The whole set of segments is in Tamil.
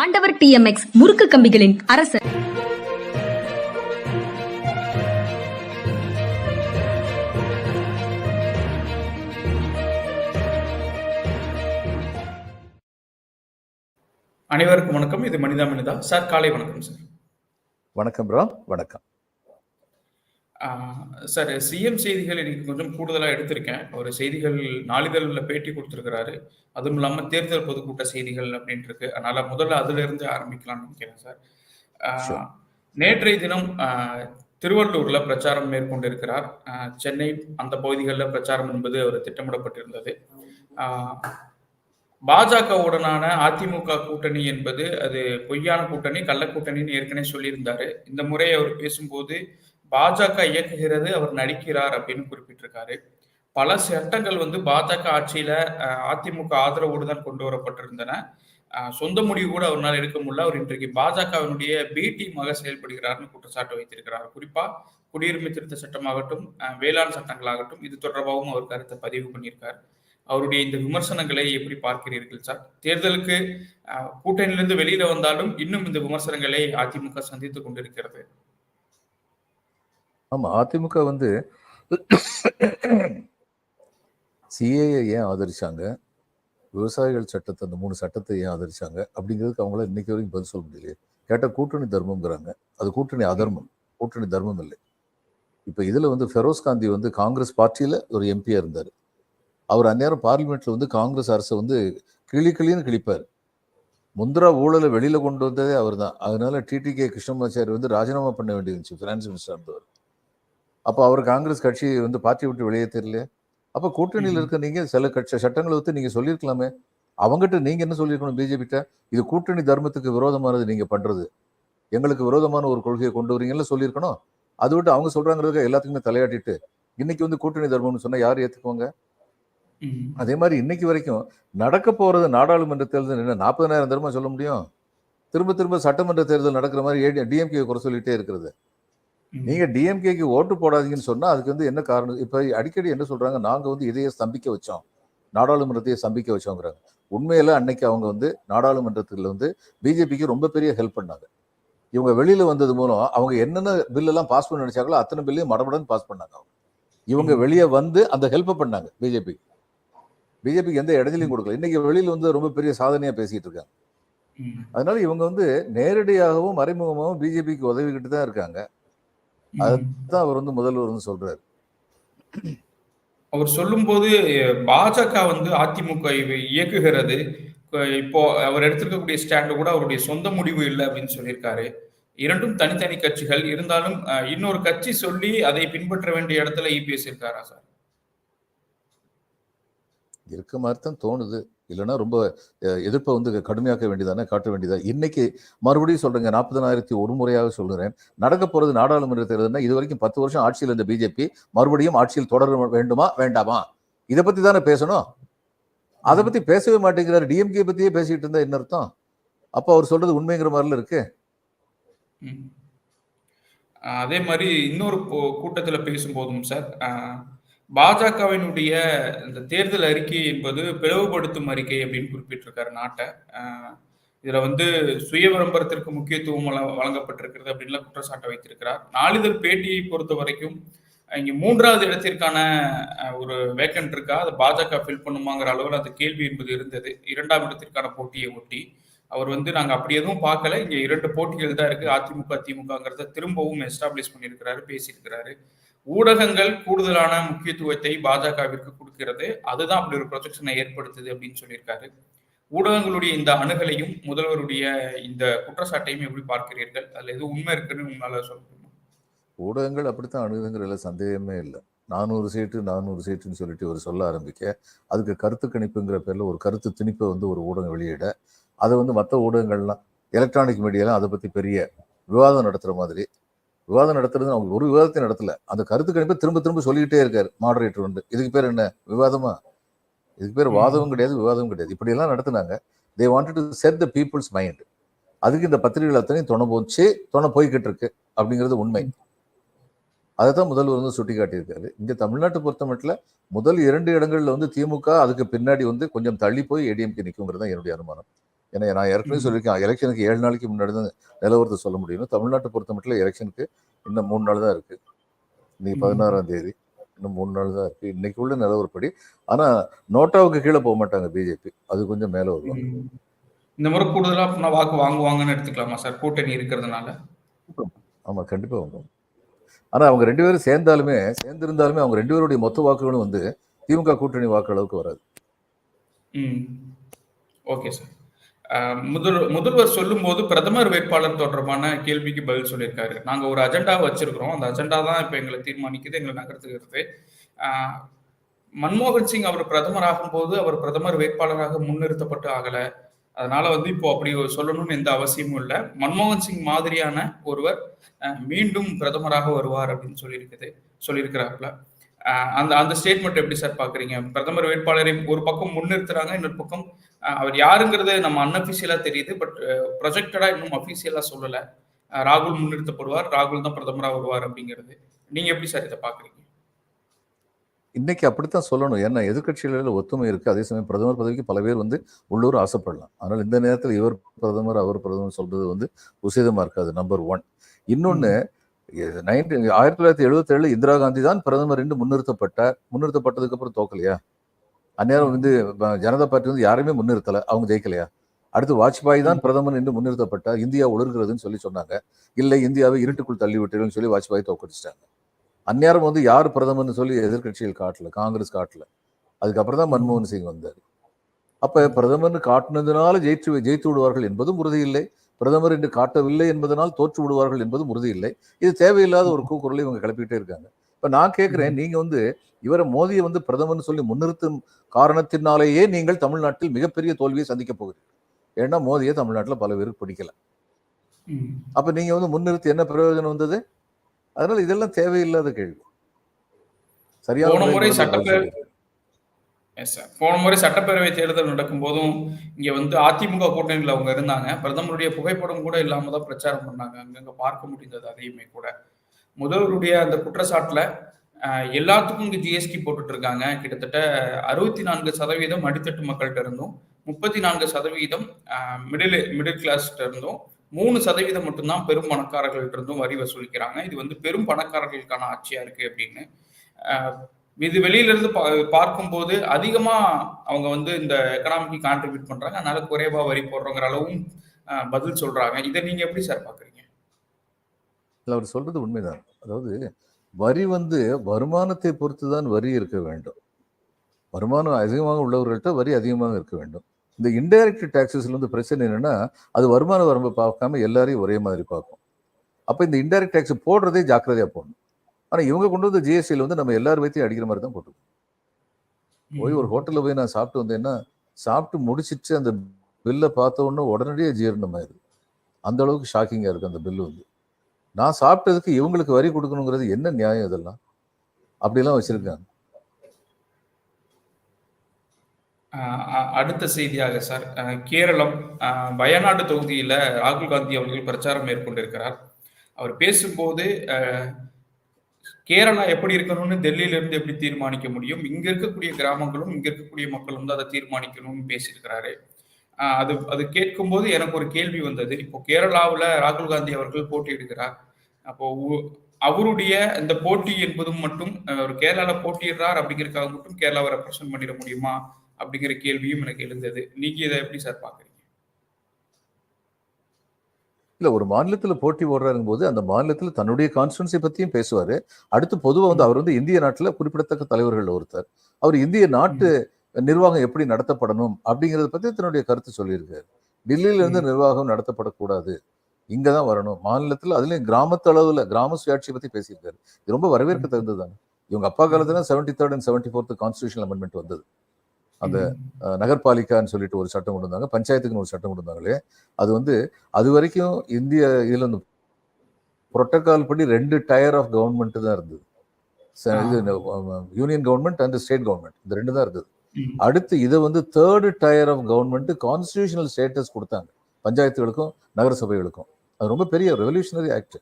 ஆண்டவர் டிஎம்எக்ஸ் முறுக்கு கம்பிகளின் அரசர் அனைவருக்கும் வணக்கம். இது மனிதா மனிதா. சார் காலை வணக்கம் சார். வணக்கம் ப்ரோ வணக்கம். சார் சிஎம் செய்திகள் இன்னைக்கு கொஞ்சம் கூடுதலாக எடுத்திருக்கேன். ஒரு செய்திகள் நாளிதழில் பேட்டி கொடுத்துருக்கிறாரு. அதுவும் இல்லாமல் தேர்தல் பொதுக்கூட்ட செய்திகள் அப்படின்ட்டு இருக்கு அதனால முதல்ல அதுல இருந்து ஆரம்பிக்கலாம்னு நினைக்கிறேன் சார். நேற்றைய தினம் திருவள்ளூர்ல பிரச்சாரம் மேற்கொண்டிருக்கிறார். சென்னை அந்த பகுதிகளில் பிரச்சாரம் என்பது அவர் திட்டமிடப்பட்டிருந்தது. பாஜகவுடனான அதிமுக கூட்டணி என்பது அது பொய்யான கூட்டணி கள்ள கூட்டணின்னு ஏற்கனவே சொல்லியிருந்தாரு. இந்த முறை அவர் பேசும்போது பாஜக இயக்குகிறது அவர் நடிக்கிறார் அப்படின்னு குறிப்பிட்டிருக்காரு. பல சட்டங்கள் வந்து பாஜக ஆட்சியில அதிமுக ஆதரவோடு தான் கொண்டு வரப்பட்டிருந்தன. சொந்த முடிவு கூட அவரால் எடுக்க முடியல. அவர் இன்றைக்கு பாஜகவினுடைய பி டீமாக செயல்படுகிறார்னு குற்றச்சாட்டு வைத்திருக்கிறார். குறிப்பா குடியுரிமை திருத்த சட்டமாகட்டும் வேளாண் சட்டங்களாகட்டும் இது தொடர்பாகவும் அவர் கருத்தை பதிவு பண்ணியிருக்கார். அவருடைய இந்த விமர்சனங்களை எப்படி பார்க்கிறீர்கள் சார்? தேர்தலுக்கு கூட்டணியிலிருந்து வெளியில வந்தாலும் இன்னும் இந்த விமர்சனங்களை அதிமுக சந்தித்துக் கொண்டிருக்கிறது. ஆமா அதிமுக வந்து சிஏஏ ஏன் ஆதரிச்சாங்க? விவசாயிகள் சட்டத்தை அந்த மூணு சட்டத்தை ஏன் ஆதரிச்சாங்க? அப்படிங்கிறதுக்கு அவங்களால இன்னைக்கு வரைக்கும் பதில் சொல்ல முடியலையே. கேட்டால் கூட்டணி தர்மம்ங்கிறாங்க. அது கூட்டணி அதர்மம். கூட்டணி தர்மம் இல்லை. இப்போ இதில் வந்து ஃபெரோஸ் காந்தி வந்து காங்கிரஸ் பார்ட்டியில் ஒரு எம்பியா இருந்தார். அவர் அந்நேரம் பார்லிமெண்ட்ல வந்து காங்கிரஸ் அரசை வந்து கிளி கிளின்னு கிழிப்பார். முந்திரா ஊழலை வெளியில கொண்டு வந்ததே அவர் தான் அதனால டிடிகே கிருஷ்ணமாச்சாரி வந்து ராஜினாமா பண்ண வேண்டியிருந்துச்சு ஃபினான்ஸ் மினிஸ்டர் இருந்தவர் அப்போ அவர் காங்கிரஸ் கட்சி வந்து பார்ட்டி விட்டு வெளியே தெரியல. அப்போ கூட்டணியில். இருக்க நீங்க சில கட்சி சட்டங்களை வந்து நீங்க சொல்லியிருக்கலாமே. அவங்ககிட்ட நீங்க என்ன சொல்லியிருக்கணும் பிஜேபிட்ட? இது கூட்டணி தர்மத்துக்கு விரோதமானது நீங்க பண்றது. எங்களுக்கு விரோதமான ஒரு கொள்கையை கொண்டு வரீங்கன்னு சொல்லியிருக்கணும். அது விட்டு அவங்க சொல்றாங்கிறதுக்கு எல்லாத்துக்குமே தலையாட்டிட்டு இன்னைக்கு வந்து கூட்டணி தர்மம்னு சொன்னா யார் ஏத்துக்குவாங்க? ம். அதே மாதிரி இன்னைக்கு வரைக்கும் நடக்க போறது நாடாளுமன்ற தேர்தல் என்ன நாற்பதனாயிரம் தர்மம் சொல்ல முடியும்? திரும்ப திரும்ப சட்டமன்ற தேர்தல் நடக்கிற மாதிரி டிஎம்கே குறை சொல்லிட்டே இருக்கிறது. நீங்க டிஎம்கேக்கு ஓட்டு போடாதீங்கன்னு சொன்னா அதுக்கு வந்து என்ன காரணம்? இப்ப அடிக்கடி என்ன சொல்றாங்க? நாங்க வந்து இதையே ஸ்தம்பிக்க வச்சோம். நாடாளுமன்றத்தையே ஸ்தம்பிக்க வச்சோங்கிறாங்க. உண்மையில அன்னைக்கு அவங்க வந்து நாடாளுமன்றத்துல வந்து பிஜேபிக்கு ரொம்ப பெரிய ஹெல்ப் பண்ணாங்க. இவங்க வெளியில வந்தது மூலம் அவங்க என்னென்ன பில் எல்லாம் பாஸ் பண்ண நினைச்சாங்களோ அத்தனை பில்லையும் மடமடன்னு பாஸ் பண்ணாங்க அவங்க. இவங்க. வெளியே வந்து அந்த ஹெல்ப் பண்ணாங்க பிஜேபி பிஜேபிக்கு எந்த இடத்துலையும் கொடுக்கல. இன்னைக்கு வெளியில வந்து ரொம்ப பெரிய சாதனையா பேசிட்டு இருக்காங்க. அதனால இவங்க வந்து நேரடியாகவும் மறைமுகமாகவும் பிஜேபிக்கு உதவிக்கிட்டு தான் இருக்காங்க. அது- ம். தான் அவர் வந்து முதல்வர் வந்து சொல்றாரு. அவர் சொல்லும்போது பாஜக வந்து அதிமுக இயக்குகிறது. இப்ப அவர் எடுத்திருக்கக்கூடிய ஸ்டாண்டு கூட அவருடைய சொந்த முடிவு இல்லை அப்படின்னு சொல்லியிருக்காரு. இரண்டும் தனித்தனி கட்சிகள். இருந்தாலும் இன்னொரு கட்சி சொல்லி அதை பின்பற்ற வேண்டிய இடத்துல இபிஎஸ் இருக்காரா சார்? இருக்க மாதிரி தான் தோணுது. இல்லைன்னா ரொம்ப எதிர்ப்பை வந்து கடுமையாக்க வேண்டியதானே காட்ட வேண்டியதா? இன்னைக்கு மறுபடியும் சொல்றேங்க நாற்பதனாயிரத்தி ஒரு முறையாக சொல்கிறேன் நடக்க போறது நாடாளுமன்ற தேர்தல்னா இது வரைக்கும் பத்து வருஷம் ஆட்சியில் இருந்த பிஜேபி மறுபடியும் ஆட்சியில் தொடர வேண்டுமா வேண்டாமா? இதை பத்தி தானே பேசணும்? அதை பத்தி பேசவே மாட்டேங்கிறாரு. டிஎம்கே பத்தியே பேசிட்டு இருந்தா என்ன அர்த்தம்? அப்போ அவர் சொல்றது உண்மைங்கிற மாதிரில இருக்கு. அதே மாதிரி இன்னொரு கூட்டத்துல பேசும்போதும் சார் பாஜகவினுடைய இந்த தேர்தல் அறிக்கை என்பது பிளவுபடுத்தும் அறிக்கை அப்படின்னு குறிப்பிட்டிருக்காரு நாட்டை. இதுல வந்து சுய விளம்பரத்திற்கு முக்கியத்துவம் வழங்கப்பட்டிருக்கிறது அப்படின்லாம் குற்றச்சாட்டை வைத்திருக்கிறார். நாளிதழ் பேட்டியை பொறுத்த வரைக்கும் இங்கே மூன்றாவது இடத்திற்கான ஒரு வேக்கன்ட் இருக்கா? அதை பாஜக ஃபில் பண்ணுமாங்கிற அளவில் அந்த கேள்வி என்பது இருந்தது. இரண்டாம் இடத்திற்கான போட்டியை ஒட்டி அவர் வந்து நாங்கள் அப்படி எதுவும் பார்க்கல. இங்கே இரண்டு போட்டிகள் தான் இருக்குது அதிமுக திமுகங்கிறத திரும்பவும் எஸ்டாப்ளிஷ் பண்ணியிருக்கிறாரு பேசியிருக்கிறாரு. ஊடகங்கள் கூடுதலான முக்கியத்துவத்தை பாஜகவிற்கு கொடுக்கிறது. அதுதான் அப்படி ஒரு ப்ரொஜெக்ஷனை ஏற்படுத்துது அப்படின்னு சொல்லியிருக்காரு. ஊடகங்களுடைய இந்த அணுகலையும் முதல்வருடைய இந்த குற்றச்சாட்டையும் எப்படி பார்க்கிறீர்கள்? அதுல எது உண்மை இருக்குன்னு உங்களால் சொல்ல முடியுமா? ஊடகங்கள் அப்படித்தான் அணுகுதுங்கிறதுல சந்தேகமே இல்லை. நானூறு சீட்டு நானூறு சீட்டுன்னு சொல்லிட்டு ஒரு சொல்ல ஆரம்பிக்க அதுக்கு கருத்து கணிப்புங்கிற பேரில் ஒரு கருத்து திணிப்பை வந்து ஒரு ஊடகம் வெளியிட அதை வந்து மற்ற ஊடகங்கள்லாம் எலக்ட்ரானிக் மீடியாலாம் அதை பற்றி பெரிய விவாதம் நடத்துகிற மாதிரி விவாதம் நடத்துறது அவங்க ஒரு விவாதத்தை நடத்தல. அந்த கருத்து கணிப்பை திரும்ப திரும்ப சொல்லிக்கிட்டே இருக்காரு. மாடரேட்டர் வந்து. இதுக்கு பேர் என்ன? விவாதமா? இதுக்கு பேர். வாதமும் கிடையாது விவாதமும் கிடையாது. இப்படியெல்லாம் நடத்துனாங்க. They wanted to set the people's mind அதுக்கு இந்த பத்திரிகைகள் அத்தனையும் துணை போச்சு துணை போய்கிட்டு இருக்கு அப்படிங்கிறது உண்மை. அதை தான் முதல்வர் வந்து சுட்டி காட்டியிருக்காரு இங்க தமிழ்நாட்டை பொறுத்த மட்டும் முதல் இரண்டு இடங்கள்ல வந்து திமுக அதுக்கு பின்னாடி வந்து கொஞ்சம் தள்ளி போய் ஏடிஎம்கே நிற்குங்கிறது தான் என்னுடைய அனுமானம். ஏன்னா நான் ஏற்கனவே. சொல்லியிருக்கேன் எலெக்ஷனுக்கு ஏழு நாளைக்கு முன்னாடி தான் நிலவரத்தை சொல்ல முடியும். தமிழ்நாட்டை பொறுத்த மட்டும் எலெக்ஷனுக்கு இன்னும் மூணு நாள் தான் இருக்கு. இன்னைக்கு ம். பதினாறாம் தேதி இன்னும் மூணு நாள் தான் இருக்கு. இன்னைக்கு உள்ள நிலவரப்படி ஆனா நோட்டாவுக்கு கீழே போக மாட்டாங்க பிஜேபி. அது கொஞ்சம் மேல வருவாங்க. இந்த முறை கூடுதலா அப்படின்னா வாக்கு வாங்குவாங்கன்னு எடுத்துக்கலாமா சார்? கூட்டணி இருக்கிறதுனால. ஆமா கண்டிப்பா வரும் ஆனா அவங்க ரெண்டு பேரும் சேர்ந்தாலுமே சேர்ந்திருந்தாலுமே அவங்க ரெண்டு பேருடைய மொத்த வாக்குகளும் வந்து திமுக கூட்டணி வாக்கு அளவுக்கு வராது. ம். Okay sir. முதல் முதல்வர் சொல்லும்போது பிரதமர் வேட்பாளர் தொடர்பான கேள்விக்கு பதில் சொல்லியிருக்காரு. நாங்கள் ஒரு அஜெண்டாவை வச்சிருக்கிறோம். அந்த அஜெண்டா தான் இப்போ எங்களை தீர்மானிக்குது எங்களை நகர்த்துகிறது. மன்மோகன் சிங் அவர் பிரதமர் ஆகும்போது அவர் பிரதமர் வேட்பாளராக முன்னிறுத்தப்பட்டு ஆகல. அதனால வந்து இப்போ அப்படி சொல்லணும்னு எந்த அவசியமும் இல்லை. மன்மோகன் சிங் மாதிரியான ஒருவர் மீண்டும் பிரதமராக வருவார் அப்படின்னு சொல்லியிருக்குது சொல்லியிருக்கிறாப்புல. அந்த அந்த ஸ்டேட்மெண்ட் எப்படி சார் பாக்குறீங்க? பிரதமர் வேட்பாளரை ஒரு பக்கம் முன்னிறுத்துறாங்க இன்னொரு பக்கம் அவர் யாருங்கிறது நம்ம அன்அபிஷியலா தெரியுது பட் ப்ரொஜெக்டடா இன்னும் அபிஷியலா சொல்லல. ராகுல் முன்னிறுத்தப்படுவார். ராகுல் தான் பிரதமரா வருவார் அப்படிங்கிறது. நீங்க எப்படி சார் இதை பாக்குறீங்க? இன்னைக்கு அப்படித்தான் சொல்லணும். ஏன்னா எதிர்க்கட்சிகளில் ஒத்துமை இருக்கு. அதே சமயம் பிரதமர் பதவிக்கு பல பேர் வந்து உள்ளூர் ஆசைப்படலாம். ஆனால் இந்த நேரத்தில் இவர் பிரதமர் அவர் பிரதமர் சொல்றது வந்து உசிதமா இருக்காது நம்பர் ஒன் இன்னொன்னு நைன்டீன் ஆயிரத்தி தொள்ளாயிரத்தி எழுபத்தி ஏழு இந்திரா காந்தி தான் பிரதமர் என்று முன்னிறுத்தப்பட்டார் முன்னிறுத்தப்பட்டதுக்கு அப்புறம் தோக்கலையா? அந்நேரம் வந்து ஜனதா பார்ட்டி வந்து யாருமே முன்னிறுத்தல. அவங்க ஜெயிக்கலையா? அடுத்து வாஜ்பாய் தான் பிரதமர் என்று முன்னிறுத்தப்பட்டார். இந்தியா ஒழுங்குறதுன்னு சொல்லி சொன்னாங்க. இல்லை இந்தியாவை இருட்டுக்குள் தள்ளி விட்டீர்கள்னு சொல்லி வாஜ்பாய் தோக்கடிச்சிட்டாங்க அந்நேரம் வந்து யார் பிரதமர்னு சொல்லி எதிர்க்கட்சிகள் காட்டல காங்கிரஸ் காட்டல. அதுக்கப்புறம் தான் மன்மோகன் சிங் வந்தார். அப்ப பிரதமர்னு காட்டினதுனால ஜெயித்து ஜெயித்து விடுவார்கள் என்பதும் உறுதி இல்லை பிரதமர் என்று காட்டவில்லை என்பதனால் தோற்று விடுவார்கள் என்பதும் உறுதி இல்லை இது தேவையில்லாத ஒரு கூக்குரலை இவங்க கிளப்பிக்கிட்டே இருக்காங்க. இப்ப நான் கேட்கிறேன் நீங்க வந்து இவரை மோதியை வந்து பிரதமர்னு சொல்லி முன்னிறுத்தும் காரணத்தினாலேயே நீங்கள் தமிழ்நாட்டில் மிகப்பெரிய தோல்வியை சந்திக்க போகிறீர்கள். ஏன்னா மோதியை தமிழ்நாட்டில் பல பேருக்கு பிடிக்கல. அப்ப நீங்க வந்து முன்னிறுத்தி என்ன பிரயோஜனம் வந்தது? அதனால இதெல்லாம் தேவையில்லாத கேள்வி. சரியான போன முறை சட்டப்பேரவை போன முறை சட்டப்பேரவை தேர்தல் நடக்கும் போதும் இங்க வந்து அதிமுக கூட்டணியில் அவங்க இருந்தாங்க. பிரதமருடைய புகைப்படம் கூட இல்லாம தான் பிரச்சாரம் பண்ணாங்க. அங்கங்க பார்க்க முடிந்தது அதையுமே கூட. முதல்வருடைய அந்த குற்றச்சாட்டில் எல்லாத்துக்கும் இங்கே ஜிஎஸ்டி போட்டுட்டு இருக்காங்க. கிட்டத்தட்ட அறுபத்தி நான்கு சதவீதம் அடித்தட்டு மக்கள்கிட்ட இருந்தும் முப்பத்தி நான்கு சதவீதம் மிடில் மிடில் கிளாஸ்கிட்ட இருந்தும் மூணு சதவீதம் மட்டும்தான் பெரும் பணக்காரர்கள்ட்ட இருந்தும் வரி வசூலிக்கிறாங்க. இது வந்து பெரும் பணக்காரர்களுக்கான ஆட்சியா இருக்கு அப்படின்னு. இது வெளியிலிருந்து பா- பார்க்கும்போது அதிகமாக அவங்க வந்து இந்த எக்கனாமிக்கு கான்ட்ரிபியூட் பண்றாங்க. அதனால குறைவா வரி போடுறோங்கிற அளவும் பதில் சொல்றாங்க. இதை நீங்க எப்படி சார் பாக்குறீங்க? இல்ல அவர் சொல்றது உண்மைதான். அதாவது வரி வந்து வருமானத்தை பொறுத்து தான் வரி இருக்க வேண்டும். வருமானம் அதிகமாக உள்ளவர்கள்ட்ட வரி அதிகமாக இருக்க வேண்டும். இந்த இன்டைரக்ட் டாக்ஸஸ்ல வந்து பிரச்சனை என்னன்னா அது வருமான வரம்பு பார்க்காம எல்லாரையும் ஒரே மாதிரி பார்க்கும். அப்ப இந்த இன்டைரக்ட் டாக்ஸ் போடுறதே ஜாக்கிரதையா போடணும். ஆனா இவங்க கொண்டு வந்து ஜிஎஸ்டியில் வந்து நம்ம எல்லார் வைத்தையும் அடிக்கிற மாதிரி தான் போட்டு போய் ஒரு ஹோட்டல்ல போய் நான் சாப்பிட்டு வந்தேன்னா சாப்பிட்டு முடிச்சிட்டு அந்த பில்லை பார்த்த உடனே உடனடியே ஜீரணமாயிருது அந்த அளவுக்கு ஷாக்கிங்கா இருக்கு அந்த பில்லு வந்து. நான் சாப்பிட்டதுக்கு இவங்களுக்கு வரி கொடுக்கணுங்கிறது என்ன நியாயம் இதெல்லாம்? அப்படிலாம் வச்சிருக்காங்க. அ- அடுத்த செய்தியாக சார். கேரளம் வயநாடு தொகுதியில் ராகுல் காந்தி அவர்கள் பிரச்சாரம் மேற்கொண்டிருக்கிறார். அவர் பேசும்போது கேரளா எப்படி இருக்கணும்னு டெல்லியிலிருந்து எப்படி தீர்மானிக்க முடியும்? இங்க இருக்கக்கூடிய கிராமங்களும் இங்க இருக்கக்கூடிய மக்களும் தான் அதை தீர்மானிக்கணும்னு பேசியிருக்கிறாரு. அது அது கேட்கும்போது எனக்கு ஒரு கேள்வி வந்தது. இப்போ கேரளாவுல ராகுல் காந்தி அவர்கள் போட்டியிடுகிறார். அப்போ அவருடைய இந்த போட்டி என்பதும் மட்டும் அஹ், ஒரு கேரளால போட்டியிடுறார் அப்படிங்கறதுக்காக மட்டும் கேரளாவை ரெப்ரசென்ட் பண்ணிட முடியுமா அப்படிங்கிற கேள்வியும் எனக்கு எழுந்தது. நீங்க இதை எப்படி சார் பாக்குறீங்க இல்ல ஒரு மாநிலத்துல போட்டி போடுறாருங்க போது அந்த மாநிலத்துல தன்னுடைய கான்ஸ்டுவன்சி பத்தியும் பேசுவாரு. அடுத்து பொதுவா வந்து அவர் வந்து இந்திய நாட்டுல குறிப்பிடத்தக்க தலைவர்கள் ஒருத்தர். அவர் இந்திய நாட்டு நிர்வாகம் எப்படி நடத்தப்படணும் அப்படிங்கறத பத்தி தன்னுடைய கருத்து சொல்லியிருக்காரு. டெல்லியில இருந்து நிர்வாகம் நடத்தப்படக்கூடாது. இங்கதான் வரணும். மாநிலத்துல அதுலயும் கிராமத்து அளவுல கிராம சுயாட்சி பத்தி பேசியிருக்காரு. இது ரொம்ப வரவேற்க தகுந்ததுதாங்க இவங்க அப்பா காலத்துல seventy third and seventy fourth constitution amendment வந்தது. அந்த அஹ், நகர்பாலிகான்னு சொல்லிட்டு ஒரு சட்டம் கொண்டு வந்தாங்க. பஞ்சாயத்துக்குன்னு ஒரு சட்டம் கொண்டு வந்தாங்களே. அது வந்து அது வரைக்கும் இந்திய இதுல இந்த புரோட்டோகால் படி ரெண்டு டயர் ஆஃப் கவர்மெண்ட் தான் இருந்தது. இது union government and state government இந்த ரெண்டு தான் இருந்தது. அடுத்து இதை வந்து third tier of government constitutional status கொடுத்தாங்க. பஞ்சாயத்துகளுக்கும் நகரசபைகளுக்கும். அது ரொம்ப பெரிய ரெவல்யூஷனரி ஆக்ட்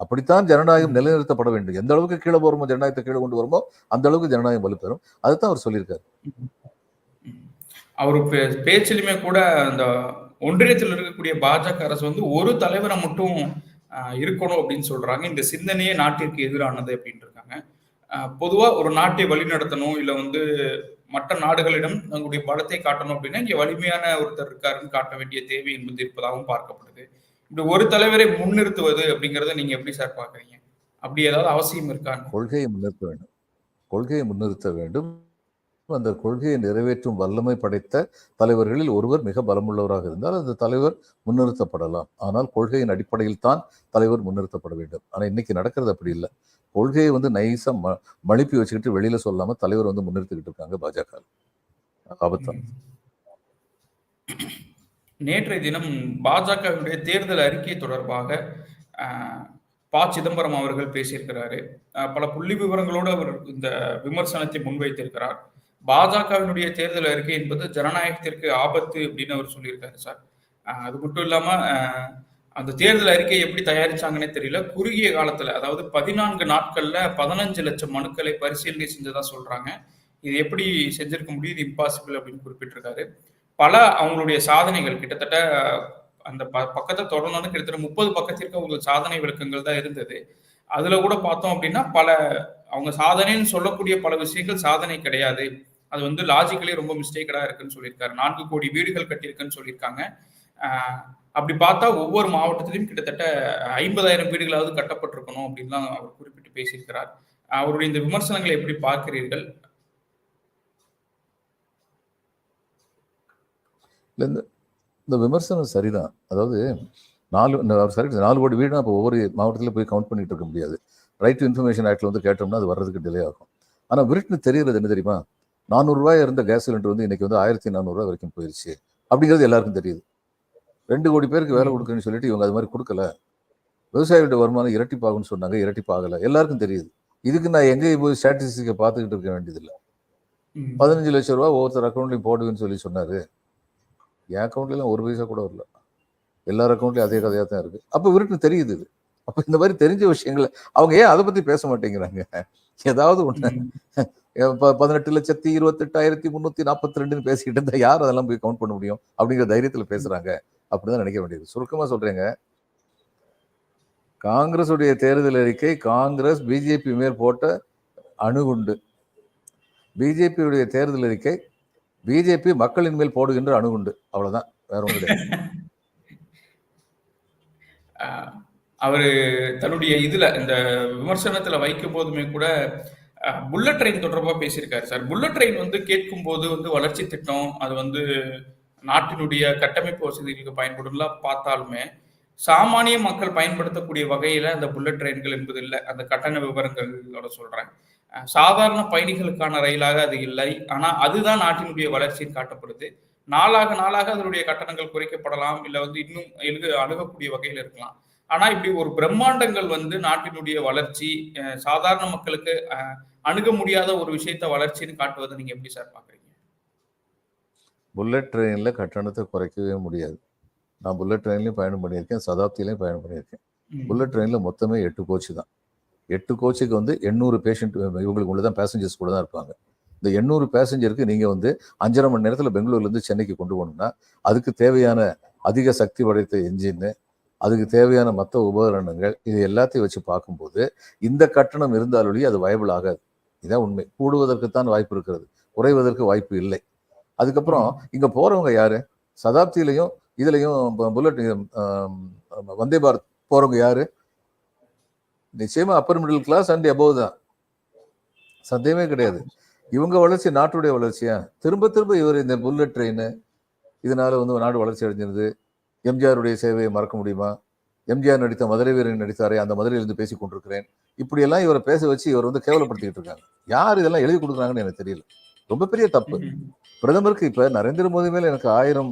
அப்படித்தான் ஜனநாயகம் நிலைநிறுத்தப்பட வேண்டும். எந்த அளவுக்கு கீழே போறோமோ ஜனநாயகத்தை கீழே கொண்டு வருமோ அந்த அளவுக்கு ஜனநாயகம் வலுப்பெறும் அதுதான் அவர் சொல்லியிருக்காரு. அவர் பேச்சிலுமே கூட அந்த ஒன்றியத்தில் இருக்கக்கூடிய பாஜக அரசு வந்து ஒரு தலைவரை மட்டும் இருக்கணும் அப்படின்னு சொல்றாங்க. இந்த சிந்தனையே நாட்டிற்கு எதிரானது அப்படின்னு இருக்காங்க. பொதுவா ஒரு நாட்டை வழிநடத்தணும் இல்ல வந்து மற்ற நாடுகளிடம் தங்களுடைய பலத்தை காட்டணும் அப்படின்னா இங்க வலிமையான ஒருத்தர் இருக்காருன்னு காட்ட வேண்டிய தேவை என்பது இருப்பதாகவும் பார்க்கப்படுது. இப்படி ஒரு தலைவரை முன்னிறுத்துவது அப்படிங்கறத நீங்க எப்படி சார் பாக்குறீங்க அப்படி ஏதாவது அவசியம் இருக்கான்னு கொள்கையை முன்னிறுத்த வேண்டும். கொள்கையை முன்னிறுத்த வேண்டும். அந்த கொள்கையை நிறைவேற்றும் வல்லமை படைத்த தலைவர்களில் ஒருவர் மிக பலமுள்ளவராக இருந்தால் அந்த தலைவர் முன்னிறுத்தப்படலாம். ஆனால் கொள்கையின் அடிப்படையில் தான் தலைவர் முன்னிறுத்தப்பட வேண்டும். ஆனால் இன்னைக்கு நடக்கிறது அப்படி இல்லை. கொள்கையை வந்து நைஸா ம மழுப்பி வச்சுக்கிட்டு வெளியில சொல்லாம தலைவர் வந்து முன்னிறுத்திக்கிட்டு இருக்காங்க பாஜக. ஆபத்தான் நேற்றைய தினம் பாஜகவினுடைய தேர்தல் அறிக்கை தொடர்பாக ப. சிதம்பரம் அவர்கள் பேசியிருக்கிறாரு. பல புள்ளி விவரங்களோடு அவர் இந்த விமர்சனத்தை முன்வைத்திருக்கிறார். பாஜகவினுடைய தேர்தல் அறிக்கை என்பது ஜனநாயகத்திற்கு ஆபத்து அப்படின்னு அவர் சொல்லியிருக்காரு சார். அது மட்டும் இல்லாமல் அந்த தேர்தல் அறிக்கையை எப்படி தயாரிச்சாங்கன்னே தெரியல. குறுகிய காலத்துல அதாவது பதினான்கு நாட்கள்ல பதினஞ்சு லட்சம் மனுக்களை பரிசீலனை செஞ்சதா சொல்றாங்க. இது எப்படி செஞ்சிருக்க முடியுது இம்பாசிபிள் அப்படின்னு குறிப்பிட்டிருக்காரு. பல அவங்களுடைய சாதனைகள் கிட்டத்தட்ட அந்த ப பக்கத்தை தொடர்ந்து கிட்டத்தட்ட முப்பது பக்கத்திற்கு அவங்களுக்கு சாதனை விளக்கங்கள் தான் இருந்தது. அதுல கூட பார்த்தோம் அப்படின்னா பல அவங்க சாதனைன்னு சொல்லக்கூடிய பல விஷயங்கள் சாதனை கிடையாது. அது வந்து லாஜிக்கலி ரொம்ப மிஸ்டேக்கடா இருக்குன்னு சொல்லியிருக்காரு. நான்கு கோடி வீடுகள் கட்டியிருக்குன்னு சொல்லியிருக்காங்க. அப்படி பார்த்தா ஒவ்வொரு மாவட்டத்திலும் கிட்டத்தட்ட ஐம்பதாயிரம் வீடுகளாவது கட்டப்பட்டிருக்கணும் அப்படின்லாம் அவர் குறிப்பிட்டு பேசியிருக்கிறார். அவருடைய இந்த விமர்சனங்களை எப்படி பார்க்கிறீர்கள்? இந்த இந்த விமர்சனம் சரிதான். அதாவது நாலு சரி நாலு கோடி வீடுனா அப்போ ஒவ்வொரு மாவட்டத்தில் போய் கவுண்ட் பண்ணிட்டு இருக்க முடியாது. ரைட் டு இன்ஃபர்மேஷன் ஆக்டில் வந்து கேட்டோம்னா அது வர்றதுக்கு டிலே ஆகும். ஆனால் விருட்டுன்னு தெரியறது என்ன தெரியுமா? நானூறுரூவா இருந்த கேஸ் சிலிண்டர் வந்து இன்னைக்கு வந்து ஆயிரத்தி நானூறுரூவா வரைக்கும் போயிருச்சு. அப்படிங்கிறது எல்லாருக்கும் தெரியுது. ரெண்டு கோடி பேருக்கு வேலை கொடுக்குறேன்னு சொல்லிட்டு இவங்க அது மாதிரி கொடுக்கல. விவசாயிகளுடைய வருமானம் இரட்டிப்பாகும்னு சொன்னாங்க. இரட்டிப்பாகலை. எல்லாருக்கும் தெரியுது. இதுக்கு நான் எங்கே போய் ஸ்டாட்டிஸ்டிக்கை பார்த்துக்கிட்டு இருக்க வேண்டியதில்லை. பதினஞ்சு லட்ச ரூபா ஒவ்வொருத்தர் அக்கௌண்ட்லையும் போடுவேன்னு சொல்லி சொன்னாரு. என் அக்கௌண்ட்லாம் ஒரு பைசா கூட வரல. எல்லார் அக்கௌண்ட்லயும் அதே கதையா தான் இருக்கு. அப்ப விருட்டு தெரியுது இது. அப்ப இந்த மாதிரி தெரிஞ்ச விஷயங்களை அவங்க ஏன் அதை பத்தி பேச மாட்டேங்கிறாங்க? ஏதாவது. ப- பதினெட்டு லட்சத்தி இருபத்தெட்டாயிரத்தி முன்னூத்தி நாற்பத்தி ரெண்டுன்னு பேசிக்கிட்டு இருந்தா யார் அதெல்லாம் போய் கவுண்ட் பண்ண முடியும்? அப்படிங்கிற தைரியத்துல பேசுறாங்க. அப்படிதான் நினைக்க வேண்டியது. சுருக்கமாக சொல்கிறேங்க காங்கிரஸுடைய தேர்தல் அறிக்கை காங்கிரஸ் பிஜேபி மேல் போட்ட அணுகுண்டு. பிஜேபியுடைய தேர்தல் அறிக்கை பிஜேபி மக்களின் மேல் போடுகின்ற அணுகுண்டு. அவ்வளவுதான். வேற ஒன்றும் கிடையாது அவரு தன்னுடைய இதுல இந்த விமர்சனத்துல வைக்கும் போதுமே கூட புல்லட் ட்ரெயின் தொடர்பா பேசியிருக்காரு சார். புல்லட் ட்ரெயின் வந்து கேட்கும் போது வந்து வளர்ச்சி திட்டம் அது வந்து நாட்டினுடைய கட்டமைப்பு வசதிகளுக்கு பயன்படும்லாம் பார்த்தாலுமே சாமானிய மக்கள் பயன்படுத்தக்கூடிய வகையில அந்த புல்லட் ட்ரெயின்கள் என்பது இல்லை அந்த கட்டண விவரங்களோட சொல்றேன். சாதாரண பயணிகளுக்கான ரயிலாக அது இல்லை. ஆனா அதுதான் நாட்டினுடைய வளர்ச்சின்னு காட்டப்படுது. நாளாக நாளாக அதனுடைய கட்டணங்கள் குறைக்கப்படலாம் இல்ல வந்து இன்னும் எழுது அணுகக்கூடிய வகையில் இருக்கலாம். ஆனா இப்படி ஒரு பிரம்மாண்டங்கள் வந்து நாட்டினுடைய வளர்ச்சி சாதாரண மக்களுக்கு அணுக முடியாத ஒரு விஷயத்த வளர்ச்சின்னு காட்டுவதை நீங்க எப்படி சார் பாக்குறீங்க புல்லட் ட்ரெயின்ல கட்டணத்தை குறைக்கவே முடியாது. நான் புல்லட் ட்ரெயின்லையும் பயணம் பண்ணியிருக்கேன் சதாப்திலையும் பயணம் பண்ணியிருக்கேன். புல்லட் ட்ரெயின்ல மொத்தமே எட்டு கோச்சு தான். எட்டு கோச்சுக்கு வந்து எண்ணூறு பேஷண்ட் இவங்களுக்கு உள்ள தான் பேசஞ்சர்ஸ் கூட தான் இருப்பாங்க. இந்த எண்ணூறு பேசஞ்சருக்கு நீங்க வந்து அஞ்சரை மணி நேரத்துல பெங்களூர்ல இருந்து சென்னைக்கு கொண்டு போகணும்னா அதுக்கு தேவையான அதிக சக்தி படைத்த என்ஜின் அதுக்கு தேவையான மற்ற உபகரணங்கள் இது எல்லாத்தையும் வச்சு பார்க்கும்போது இந்த கட்டணம் இருந்தாலொழி அது வயபிள் ஆகாது. இதான் உண்மை. கூடுவதற்குத்தான் வாய்ப்பு இருக்கிறது. குறைவதற்கு வாய்ப்பு இல்லை. அதுக்கப்புறம் இங்க போறவங்க யாரு? சதாப்தியிலையும் இதுலையும் ப- புல்லட் வந்தே பாரத் போறவங்க யாரு? நிச்சயமா upper middle class and above தான். சந்தேகமே கிடையாது. இவங்க வளர்ச்சி நாட்டுடைய வளர்ச்சியா? திரும்ப திரும்ப இவர் இந்த புல்லட் ட்ரெயின் இதனால வந்து நாடு வளர்ச்சி அடைஞ்சிருது. எம்ஜிஆருடைய சேவையை மறக்க முடியுமா? எம்ஜிஆர் நடித்த மதுரை வீரன் நடித்தாரே அந்த மதுரையிலிருந்து பேசி கொண்டிருக்கிறேன் இப்படியெல்லாம் இவரை பேச வச்சு இவர் வந்து கேவலப்படுத்திக்கிட்டு இருக்காங்க. யார் இதெல்லாம் எழுதி கொடுக்குறாங்கன்னு எனக்கு தெரியல. ரொம்ப பெரிய தப்பு. பிரதமருக்கு இப்ப நரேந்திர மோடி மேல எனக்கு ஆயிரம்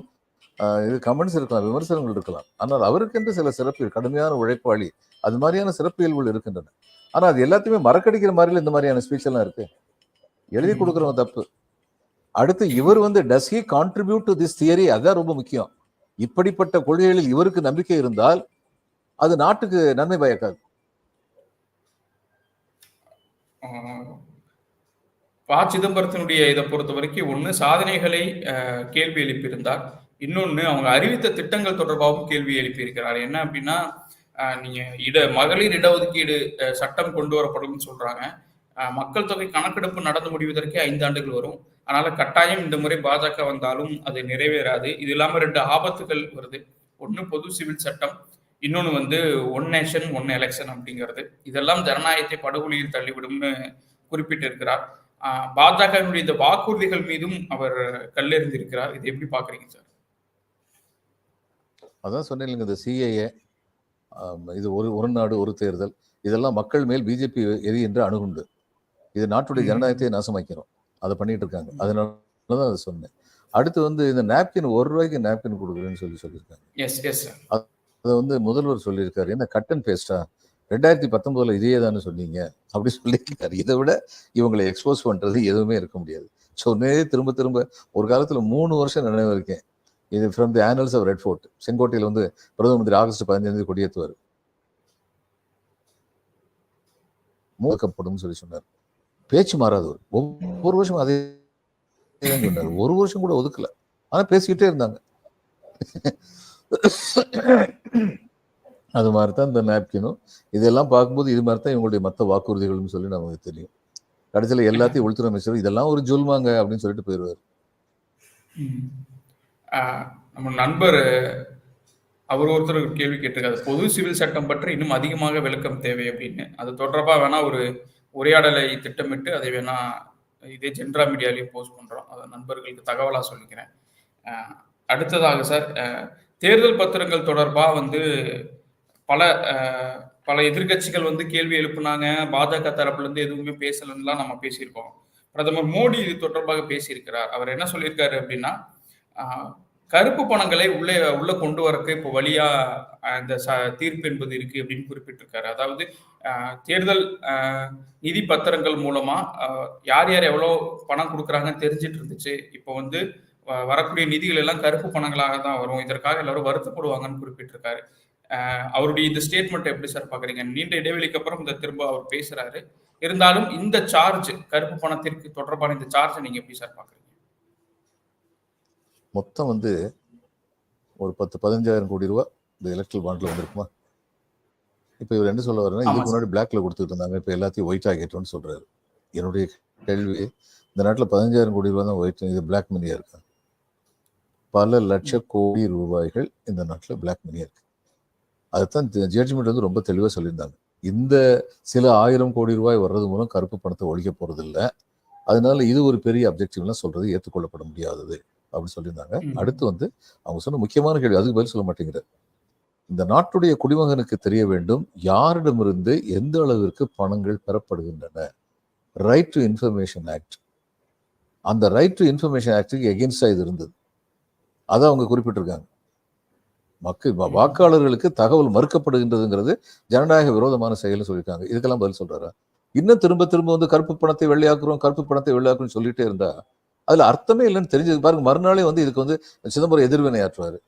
இது கமெண்ட்ஸ் இருக்கலாம் விமர்சனங்கள் இருக்கலாம். ஆனால் அவருக்கென்று சில சிறப்பு கடுமையான உழைப்பாளி அது மாதிரியான சிறப்பு இயல்புகள் இருக்கின்றன. ஆனா அது எல்லாத்தையுமே மறக்கடிக்கிற மாதிரில இந்த மாதிரியான ஸ்பீச் எல்லாம் இருக்கு. எழுதி. கொடுக்குறவங்க தப்பு. அடுத்து இவர் வந்து does he contribute to this theory அதான் ரொம்ப முக்கியம். இப்படிப்பட்ட கொள்கைகளில் இவருக்கு நம்பிக்கை இருந்தால் அது நாட்டுக்கு நன்மை பயக்காது. ப சிதம்பரத்தினுடைய இதை பொறுத்த வரைக்கும் ஒன்று சாதனைகளை கேள்வி எழுப்பியிருந்தார். இன்னொன்று அவங்க அறிவித்த திட்டங்கள் தொடர்பாகவும் கேள்வி எழுப்பியிருக்கிறார். என்ன அப்படின்னா நீங்கள் நீங்க இட மகளிர் இடஒதுக்கீடு சட்டம் கொண்டு வரப்படும்னு சொல்றாங்க. மக்கள் தொகை கணக்கெடுப்பு நடந்து முடிவதற்கே ஐந்து ஆண்டுகள் வரும். அதனால கட்டாயம் இந்த முறை பாஜக வந்தாலும் அது நிறைவேறாது. இது இல்லாம ரெண்டு ஆபத்துகள் வருது. ஒன்று பொது சிவில் சட்டம் இன்னொன்று வந்து ஒன் நேஷன் ஒன் எலெக்ஷன் அப்படிங்கிறது. இதெல்லாம் ஜனநாயகத்தை படுகொலியில் தள்ளிவிடும்னு குறிப்பிட்டிருக்கிறார். பாஜகவினுடைய இந்த வாக்குறுதிகள் மீதும் அவர் கல்லெறிந்திருக்கிறார். இதை எப்படி பாக்குறீங்க சார்? அதான் சொன்னேன் இந்த சிஏஏ இது ஒரு ஒரு நாடு ஒரு தேர்தல் இதெல்லாம் மக்கள் மேல் பிஜேபி எரி என்று அணுகுண்டு. இது நாட்டுடைய. ஜனநாயகத்தை நாசமாக்கிறோம். அதை பண்ணிட்டு இருக்காங்க. அதனால தான் அதை சொன்னேன். அடுத்து வந்து இந்த நாப்கின் ஒரு ரூபாய்க்கு நாப்கின் கொடுக்குறேன்னு சொல்லி சொல்லியிருக்காங்க. எஸ் எஸ் அதை வந்து முதல்வர் சொல்லியிருக்காரு. என்ன கட் அண்ட் பேஸ்டா ரெண்டாயிரத்தி பத்தொன்பதுல இதே தானே சொன்னீங்க. அப்படி சொல்லியிருக்காரு. இதை விட இவங்களை எக்ஸ்போஸ் பண்றது எதுவுமே இருக்க முடியாது. சொன்னதே திரும்ப திரும்ப ஒரு காலத்துல மூணு வருஷம் நினைவு இருக்கேன். இது from the annuals of red fort செங்கோட்டையில் வந்து பிரதம மந்திரி ஆகஸ்ட் பதினஞ்சாம் கொடியேற்றுவார் மூக்கப்படும் சொல்லி சொன்னார். பேச்சு மாறாதவர் ஒவ்வொரு வருஷம் அதே சொன்னார். ஒரு வருஷம் கூட ஒதுக்கல. ஆனா பேசிக்கிட்டே இருந்தாங்க. அது மாதிரி தான் இந்த நாப்கினும் இதெல்லாம் பார்க்கும்போது இது மாதிரி தான் இவங்களுடைய மற்ற வாக்குறுதிகள்னு சொல்லி நமக்கு தெரியும். கடைசியில் எல்லாத்தையும் உள்துறை அமைச்சர் இதெல்லாம் ஒரு ஜுல்மாங்க அப்படின்னு சொல்லிட்டு போயிடுவார். நம்ம நண்பர் அவர் ஒருத்தர் கேள்வி கேட்டிருக்காரு. பொது சிவில் சட்டம் பற்றி இன்னும் அதிகமாக விளக்கம் தேவை அப்படின்னு. அது தொடர்பா வேணா ஒரு உரையாடலை திட்டமிட்டு அதை வேணா இதே ஜென்ரா மீடியாலையும் போஸ்ட் பண்றோம். அதை நண்பர்களுக்கு தகவலா சொல்லிக்கிறேன். அடுத்ததாக சார் தேர்தல் பத்திரங்கள் தொடர்பா வந்து பல பல எதிர்க்கட்சிகள் வந்து கேள்வி எழுப்புனாங்க. பாஜக தரப்புல இருந்து எதுவுமே பேசலன்னுலாம் நம்ம பேசியிருக்கோம். பிரதமர் மோடி இது தொடர்பாக பேசியிருக்கிறார். அவர் என்ன சொல்லியிருக்காரு அப்படின்னா கருப்பு பணங்களை உள்ளே உள்ள கொண்டு வரக்கு இப்போ வழியா அந்த ச தீர்ப்பு என்பது இருக்கு அப்படின்னு குறிப்பிட்டிருக்காரு. அதாவது தேர்தல் நிதி பத்திரங்கள் மூலமா யார் யார் எவ்வளோ பணம் கொடுக்குறாங்கன்னு தெரிஞ்சிட்டு இருந்துச்சு. இப்போ வந்து வ- வரக்கூடிய நிதிகள் எல்லாம் கருப்பு பணங்களாக தான் வரும். இதற்காக எல்லாரும் வருத்தப்படுவாங்கன்னு குறிப்பிட்டிருக்காரு. அவருடைய இந்த ஸ்டேட்மெண்ட் எப்படி சார் பாக்குறீங்க நீண்ட இடைவெளிக்கு அப்புறம் இந்த திரும்ப அவர் பேசுறாரு. இருந்தாலும் இந்த சார்ஜ் கருப்பு பணத்திற்கு தொடர்பான இந்த சார்ஜை நீங்க எப்படி சார் பாக்குறீங்க மொத்தம் வந்து ஒரு பத்து பதினஞ்சாயிரம் கோடி ரூபா இந்த எலக்ட்ரல் பாண்ட்ல வந்திருக்குமா? இப்போ இவர் என்ன சொல்ல வரேன்னா இதுக்கு முன்னாடி பிளாக்ல கொடுத்துட்டு இருந்தாங்க இப்போ எல்லாத்தையும் ஒயிட் ஆகிட்டோம்னு சொல்றாரு. என்னுடைய கேள்வி இந்த நாட்டில் பதினஞ்சாயிரம் கோடி ரூபா தான் ஒயிட் இது பிளாக் மணியா இருக்கு? பல லட்ச கோடி ரூபாய்கள் இந்த நாட்டில் பிளாக் மணியா இருக்கு. அதுதான் ஜட்ஜ்மெண்ட் வந்து ரொம்ப தெளிவாக சொல்லியிருந்தாங்க. இந்த சில ஆயிரம் கோடி ரூபாய் வர்றது மூலம் கருப்பு பணத்தை ஒழிக்க போறது இல்ல அதனால இது ஒரு பெரிய அப்ஜெக்டிவ்லாம் சொல்றது ஏற்றுக்கொள்ளப்பட முடியாதது அப்படின்னு சொல்லியிருந்தாங்க. அடுத்து வந்து அவங்க சொன்ன முக்கியமான கேள்வி அதுக்கு பதில் சொல்ல மாட்டேங்கிறார். இந்த நாட்டுடைய குடிமகனுக்கு தெரிய வேண்டும் யாரிடமிருந்து எந்த அளவிற்கு பணங்கள் பெறப்படுகின்றன. ரைட் டு இன்ஃபர்மேஷன் ஆக்ட் அந்த ரைட் டு இன்ஃபர்மேஷன் ஆக்டுக்கு எகென்ஸ்டா இது இருந்தது. அதை அவங்க குறிப்பிட்டிருக்காங்க. மக்கள் வாக்காளர்களுக்கு தகவல் மறுக்கப்படுகின்றதுங்கிறது ஜனநாயக விரோதமான செயல்னு சொல்லியிருக்காங்க. இதுக்கெல்லாம் பதில் சொல்றாரா? இன்னும் திரும்ப திரும்ப வந்து கருப்பு பணத்தை வெள்ளையாக்குறோம் கருப்பு பணத்தை வெள்ளையாக்குறோம் சொல்லிட்டே இருந்தா அதுல அர்த்தமே இல்லைன்னு தெரிஞ்சது. பாருங்க மறுநாளே வந்து இதுக்கு வந்து சிதம்பரம் எதிர்வினை ஆற்றுவாரு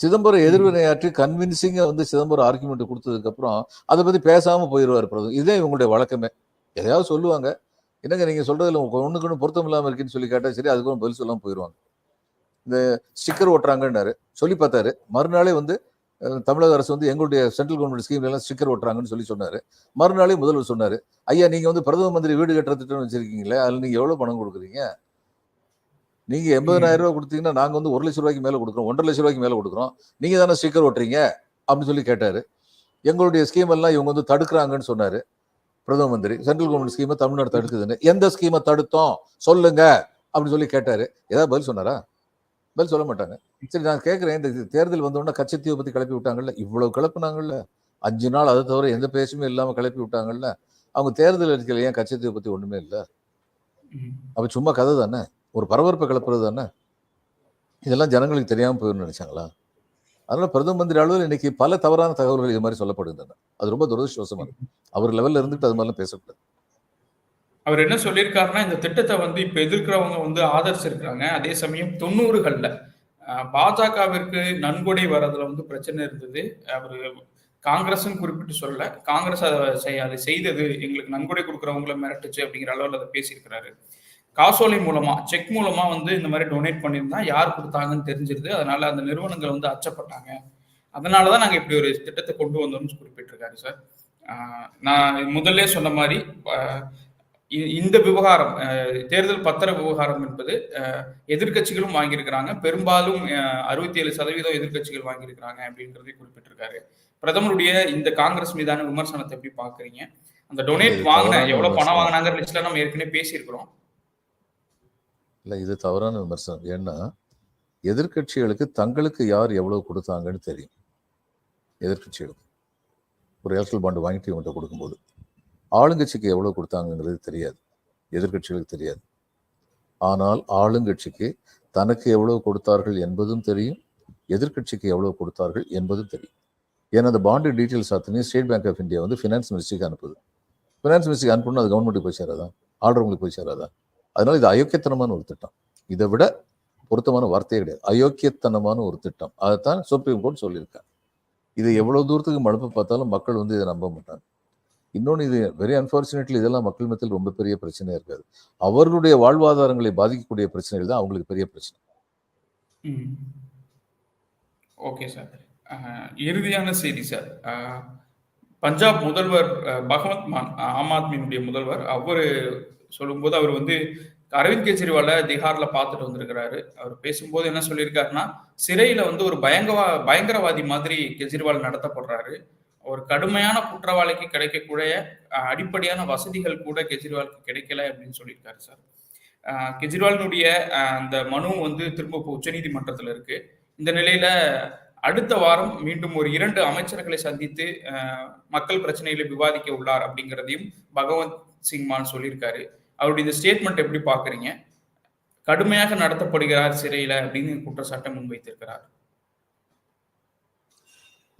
சிதம்பரம் எதிர்வினை ஆற்றி கன்வின்சிங்கா வந்து சிதம்பரம் ஆர்குமெண்ட் கொடுத்ததுக்கு அப்புறம் அதை பத்தி பேசாம போயிடுவார் பிரதமர். இதே இவங்களுடைய வழக்கமே. எதையாவது சொல்லுவாங்க. என்னங்க நீங்க சொல்றதுல ஒண்ணுக்கு ஒண்ணு பொருத்தம் இல்லாம இருக்குன்னு சொல்லி கேட்டா சரி அதுக்கு பதில் சொல்லாம போயிடுவாங்க இந்த ஸ்டிக்கர் ஓட்டுறாங்கன்னாரு. சொல்லி பார்த்தாரு. மறுநாளே வந்து தமிழக அரசு வந்து எங்களுடைய சென்ட்ரல் கவர்மெண்ட் ஸ்கீம்ல எல்லாம் ஸ்டிக்கர் ஓட்டுறாங்கன்னு சொல்லி சொன்னாரு. மறுநாளே முதல்வர் சொன்னாரு ஐயா நீங்க வந்து பிரதம மந்திரி வீடு கட்டுற திட்டம் வச்சிருக்கீங்களே அதுல நீங்க எவ்வளவு பணம் கொடுக்குறீங்க? நீங்க எண்பதாயிரம் ரூபாய் கொடுத்தீங்கன்னா நாங்க வந்து ஒரு லட்ச ரூபாய்க்கு மேல கொடுக்குறோம் ஒன்றரை லட்ச ரூபாய்க்கு மேல கொடுக்குறோம். நீங்க தானே ஸ்டிக்கர் ஓட்டுறீங்க அப்படின்னு சொல்லி கேட்டாரு. எங்களுடைய ஸ்கீம் எல்லாம் இவங்க வந்து தடுக்கிறாங்கன்னு சொன்னாரு பிரதம மந்திரி. சென்ட்ரல் கவர்மெண்ட் ஸ்கீமை தமிழ்நாடு தடுக்குதுன்னு. எந்த ஸ்கீமை தடுத்தோம்? சொல்லுங்க அப்படின்னு சொல்லி கேட்டாரு. ஏதாவது பதில் சொன்னாரா? பதில் சொல்ல மாட்டாங்க. சரி நான் கேட்கிறேன் இந்த தேர்தல் வந்தோடனே கச்சத்தீவை பத்தி கிளப்பி விட்டாங்கல்ல? இவ்வளவு கிளப்புனாங்கல்ல? அஞ்சு நாள் அதை தவிர எந்த பேச்சுமே இல்லாம கிளப்பி விட்டாங்கல்ல? அவங்க தேர்தல் அறிக்கையில ஏன் கச்சத்தீவை பத்தி ஒண்ணுமே இல்ல. அப்ப சும்மா கதை தானே? ஒரு பரபரப்பை கிளப்புறது தானே? இதெல்லாம் ஜனங்களுக்கு தெரியாம போயிடும் நினைச்சாங்களா? அதனால பிரதம மந்திரி அளவில் இன்னைக்கு பல தவறான தகவல்கள் இது மாதிரி சொல்லப்படுகின்றன. அது ரொம்ப துரதிருஷ்டவசமானது. அவர் லெவல்ல இருந்துட்டு அது மாதிரிலாம் பேசக்கூடாது. அவர் என்ன சொல்லியிருக்காருன்னா இந்த திட்டத்தை வந்து இப்ப எதிர்க்கிறவங்க வந்து ஆதரிச்சிருக்கிறாங்க. அதே சமயம் தொண்ணூறுகள்ல பாஜகவிற்கு நன்கொடை வர்றதுல வந்து பிரச்சனை இருந்தது. அவரு காங்கிரஸும் குறிப்பிட்டு சொல்ல காங்கிரஸ் அதை செய்- அதை செய்தது எங்களுக்கு நன்கொடை கொடுக்குறவங்கள மிரட்டுச்சு அப்படிங்கிற அளவில் அதை பேசியிருக்கிறாரு. காசோலை மூலமா செக் மூலமா வந்து இந்த மாதிரி டொனேட் பண்ணியிருந்தா யார் கொடுத்தாங்கன்னு தெரிஞ்சிருது. அதனால அந்த நிறுவனங்கள் வந்து அச்சப்பட்டாங்க. அதனாலதான் நாங்க இப்படி ஒரு திட்டத்தை கொண்டு வந்தோம்னு குறிப்பிட்டிருக்காரு சார். நான் முதல்ல சொன்ன மாதிரி இந்த விவகாரம் தேர்தல் பத்திர விவகாரம் என்பது ஆஹ் எதிர்க்கட்சிகளும் வாங்கியிருக்கிறாங்க. பெரும்பாலும் அறுபத்தி ஏழு சதவீதம் எதிர்க்கட்சிகள் வாங்கியிருக்கிறாங்க அப்படின்றதை குறிப்பிட்டிருக்காரு. பிரதமருடைய இந்த காங்கிரஸ் மீதான விமர்சனத்தை எப்படி பாக்குறீங்க அந்த டொனேட் வாங்கின எவ்வளவு பணம். வாங்கினாங்கிற லிஸ்ட்ல நம்ம ஏற்கனவே பேசியிருக்கிறோம். இல்லை இது தவறான விமர்சனம். ஏன்னா எதிர்க்கட்சிகளுக்கு தங்களுக்கு யார் எவ்வளவு கொடுத்தாங்கன்னு தெரியும். எதிர்க்கட்சிகளுக்கு. ஒரு எலக்ட்ரல் பாண்டு வாங்கிட்டு இவங்கள்ட்ட கொடுக்கும்போது. ஆளுங்கட்சிக்கு எவ்வளவு கொடுத்தாங்கங்கிறது தெரியாது. எதிர்க்கட்சிகளுக்கு தெரியாது. ஆனால் ஆளுங்கட்சிக்கு தனக்கு எவ்வளவு கொடுத்தார்கள் என்பதும் தெரியும். எதிர்க்கட்சிக்கு எவ்வளவு கொடுத்தார்கள் என்பதும் தெரியும். ஏன்னா அந்த பாண்டு டீட்டெயில்ஸ் அத்தனையும் ஸ்டேட் பேங்க் ஆஃப் இந்தியா வந்து ஃபினான்ஸ் மினிஸ்ட்ரிக்கு அனுப்புது. ஃபினான்ஸ் மினிஸ்ட்ரிக்கு அனுப்பணும் அது கவர்மெண்ட்டுக்கு போய் சேராதான் ஆர்டர் போய் சேராதான் அதனால இது அயோக்கியத்தனமான ஒரு திட்டம். இதை விட பொருத்தமான வார்த்தையே கிடையாது. அயோக்கியத்தனமான ஒரு திட்டம். அதைத்தான் சுப்ரீம் கோர்ட் சொல்லியிருக்காங்க. இது எவ்வளவு தூரத்துக்கு மழுப்ப பார்த்தாலும் மக்கள் வந்து இதை நம்ப மாட்டாங்க. இன்னொன்று இது வெரி அன்ஃபார்ச்சுனேட்லி இதெல்லாம் மக்கள் மத்தியில் ரொம்ப பெரிய பிரச்சனையாக இருக்காது. அவர்களுடைய வாழ்வாதாரங்களை பாதிக்கக்கூடிய பிரச்சனைகள் தான் அவங்களுக்கு பெரிய பிரச்சனை. Okay sir. இறுதியான செய்தி சார். பஞ்சாப் முதல்வர் அஹ், பகவந்த் மான் ஆம் ஆத்மியினுடைய முதல்வர் அவர் சொல்லும்போது அவர் வந்து அரவிந்த் கெஜ்ரிவாலை திஹார்ல பார்த்துட்டு வந்திருக்கிறாரு. அவர் பேசும்போது என்ன சொல்லியிருக்காருன்னா சிறையில வந்து ஒரு பயங்கரவா பயங்கரவாதி மாதிரி கெஜ்ரிவால் நடத்தப்படுறாரு. ஒரு கடுமையான குற்றவாளிக்கு கிடைக்கக்கூடிய அடிப்படையான வசதிகள் கூட கெஜ்ரிவாலுக்கு கிடைக்கல அப்படின்னு சொல்லியிருக்காரு சார். கெஜ்ரிவாலினுடைய அந்த மனு வந்து திரும்ப உச்சநீதிமன்றத்தில் இருக்கு. இந்த நிலையில அடுத்த வாரம் மீண்டும் ஒரு இரண்டு அமைச்சர்களை சந்தித்து மக்கள் பிரச்சனைகளை விவாதிக்க உள்ளார் அப்படிங்கிறதையும் பகவந்த் சிங் மான் சொல்லியிருக்காரு. அவருடைய இந்த ஸ்டேட்மெண்ட் எப்படி பாக்குறீங்க கடுமையாக நடத்தப்படுகிறார் சிறையில அப்படின்னு குற்றச்சாட்டை முன்வைத்திருக்கிறார்.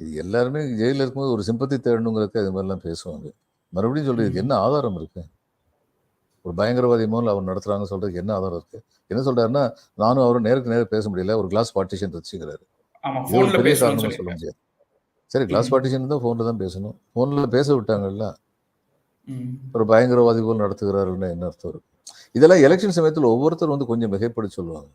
இது எல்லாருமே ஜெயிலில் இருக்கும்போது ஒரு சிம்பத்தி தேடணுங்கிறதுக்கு அது மாதிரிலாம் பேசுவாங்க. மறுபடியும் சொல்றதுக்கு என்ன ஆதாரம் இருக்கு? ஒரு பயங்கரவாதி மூலம் அவர் நடத்துறாங்க சொல்றதுக்கு என்ன ஆதாரம் இருக்கு? என்ன சொல்றாருன்னா நானும் அவரும் நேருக்கு நேரம் பேச முடியல ஒரு கிளாஸ் பார்ட்டிஷன் வச்சுக்கிறாரு. பெரிய காரணமா சொல்ல முடியாது. சரி கிளாஸ். பார்ட்டிஷன் தான் ஃபோனில் தான் பேசணும். ஃபோனில் பேச விட்டாங்கல்ல. ஒரு பயங்கரவாதி போல் நடத்துகிறாருன்னா என்ன அர்த்தம் இருக்கு? இதெல்லாம் எலெக்ஷன் சமயத்தில் ஒவ்வொருத்தர் வந்து கொஞ்சம் மிகைப்படுத்தி சொல்லுவாங்க.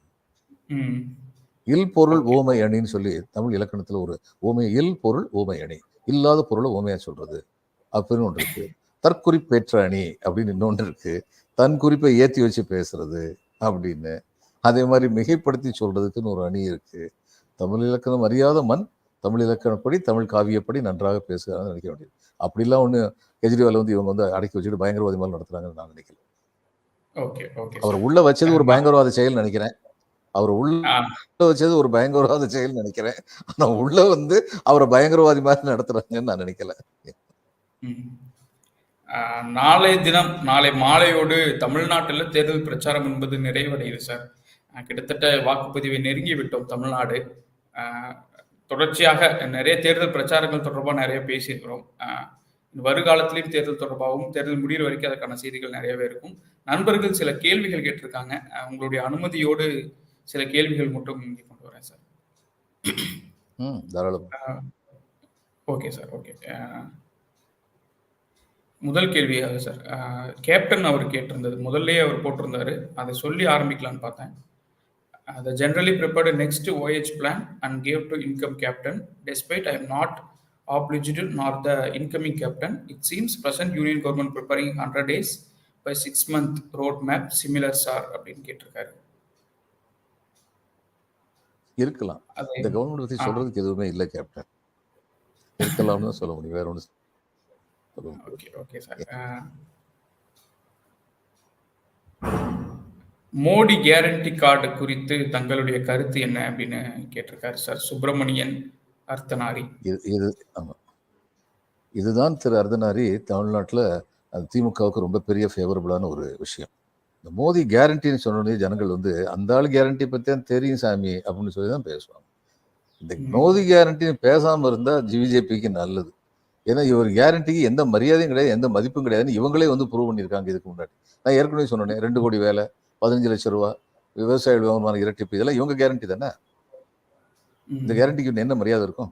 இல் பொருள். ஓமை அணின்னு சொல்லி தமிழ் இலக்கணத்துல ஒரு ஓமை இல் பொருள் ஓமை அணி. இல்லாத பொருளை ஓமையா சொல்றது. அப்படின்னு ஒன்று இருக்கு. தற்குறிப்பேற்ற அணி அப்படின்னு இன்னொன்று இருக்கு. தன் குறிப்பை ஏத்தி வச்சு பேசுறது அப்படின்னு. அதே மாதிரி மிகைப்படுத்தி சொல்றதுக்குன்னு ஒரு அணி இருக்கு. தமிழ் இலக்கணம் அறியாத மண் தமிழ் இலக்கணப்படி தமிழ் காவியப்படி நன்றாக பேசுகிறான்னு நினைக்க வேண்டியது. அப்படிலாம் ஒன்று கெஜ்ரிவால் வந்து இவங்க வந்து அடக்கி வச்சுட்டு பயங்கரவாதி மாதிரி நடத்துறாங்கன்னு நான் நினைக்கிறேன். அவர் உள்ள வச்சது ஒரு பயங்கரவாத செயல் நினைக்கிறேன். அவர் உள்ள வச்சது ஒரு பயங்கரவாத செயல் நினைக்கிறேன். ஆனா உள்ள வந்து அவரை பயங்கரவாதி மாதிரி நடத்துறாங்கன்னு நான் நினைக்கல. நாளை தினம் நாளை மாலையோடு தமிழ்நாட்டில் தேர்தல் பிரச்சாரம் என்பது நிறைவடையுது சார். கிட்டத்தட்ட வாக்குப்பதிவை நெருங்கி விட்டோம் தமிழ்நாடு. தொடர்ச்சியாக நிறைய தேர்தல் பிரச்சாரங்கள் தொடர்பாக நிறைய பேசியிருக்கிறோம். வருகாலத்திலையும் தேர்தல் தொடர்பாகவும் தேர்தல் முடிகிற வரைக்கும் அதற்கான செய்திகள் நிறையவே இருக்கும். நண்பர்கள் சில கேள்விகள் கேட்டிருக்காங்க. உங்களுடைய அனுமதியோடு சில கேள்விகள் மட்டும் இங்கே கொண்டு வரேன் சார் ம் தாராளம் ஓகே சார் ஓகே முதல் கேள்வியாக சார் கேப்டன் அவர் கேட்டிருந்தது முதல்லயே அவர் போட்டிருந்தாரு அதை சொல்லி ஆரம்பிக்கலாம்னு பார்த்தேன் the generally prepared a next voyage plan and gave to income captain despite i am not obliged nor the incoming captain it seems present union government preparing 100 days by six month road map similar sir அப்படின்னு கேட்டிருக்காரு இருக்கலாம். இந்த கவர்மெண்ட் பத்தி. சொல்றதுக்கு எதுவுமே இல்லை கேப்டன் இருக்கலாம்னு தான் சொல்ல முடியும். வேற ஒன்று சொல்ல முடியாது. Okay okay sir Modi guarantee card குறித்து தங்களுடைய கருத்து என்ன அப்படின்னு கேட்டிருக்காரு சார் சுப்பிரமணியன் அர்த்தனாரி இது இது ஆமா. இதுதான் திரு அர்தனாரி தமிழ்நாட்டுல அது திமுகவுக்கு ரொம்ப பெரிய ஃபேவரபுளான ஒரு விஷயம். இந்த மோடி கேரண்டின்னு சொன்னோடனே ஜனங்கள் வந்து அந்த ஆள் கேரண்டி பத்தி தான் தெரியும் சாமி அப்படின்னு சொல்லி தான் பேசுவாங்க. இந்த ம். மோடி கேரண்டின்னு பேசாம இருந்தா பிஜேபிக்கு நல்லது. ஏன்னா இவர் கேரண்டிக்கு எந்த மரியாதையும் கிடையாது எந்த மதிப்பும் கிடையாதுன்னு இவங்களே வந்து ப்ரூவ் பண்ணியிருக்காங்க இதுக்கு முன்னாடி. நான் ஏற்கனவே சொன்னேன் ரெண்டு கோடி வேலை பதினஞ்சு லட்சம் ரூபா விவசாய வருமான இரட்டிப்பு இதெல்லாம் இவங்க கேரண்டி தானே. இந்த கேரண்டிக்கு என்ன மரியாதை இருக்கும்?